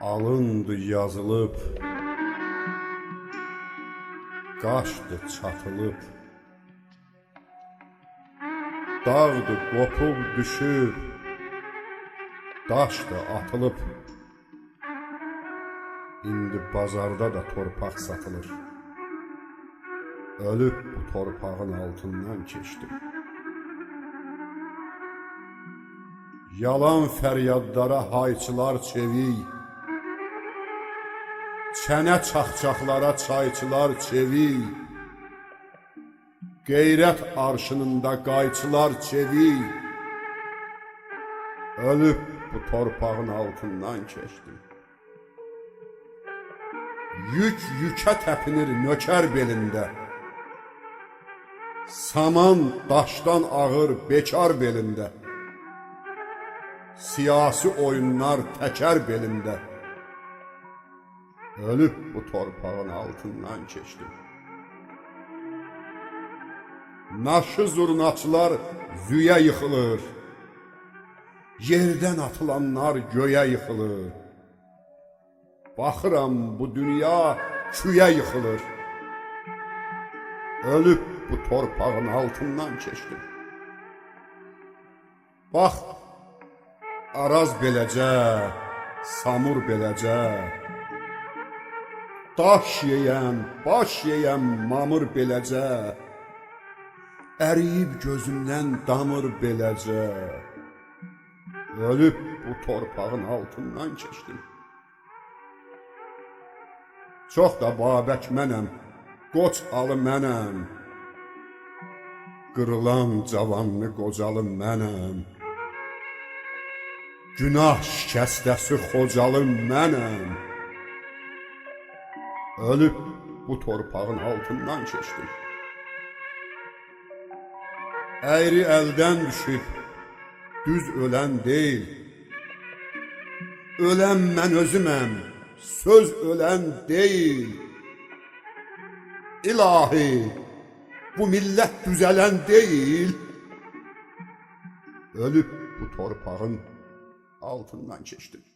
alındı yazılıb qaşdı çatılıb. Dağdı qopub düşüb daşdı atılıb. İndi bazarda da torpaq satılır. Ölüb bu torpağın altından keçdim Yalan fəryadlara hayçılar çevik Çənə çaxçaqlara çayçılar çevik Qeyrət arşınında qayçılar çevik Ölüb bu torpağın altından keçdim Yük yükə təpinir nökər belində Saman daşdan ağır bekar belində Siyasi oyunlar təkər belində Ölüb bu torpağın altından keçdim Naşı zurnaçılar züyə yıxılır Yerdən atılanlar göyə yıxılır Baxıram bu dünya küyə yıxılır Ölüb bu torpağın altından keçdim Bax Araz beləcə, samur beləcə Daş yeyəm, baş yeyəm, mamır beləcə. Əriyib gözümdən damır beləcə. Ölüb bu torpağın altından keçdim. Çox da babək mənəm, qoç alı mənəm. Qırılan cavanlı qocalı mənəm. Günah şikəstəsi xocalı mənəm Ölüb bu torpağın altından keçdim Əyri əldən düşüb düz ölən deyil Ölən mən özüməm. Söz ölən deyil İlahi bu millət düzələn deyil Ölüb bu torpağın altından keçdim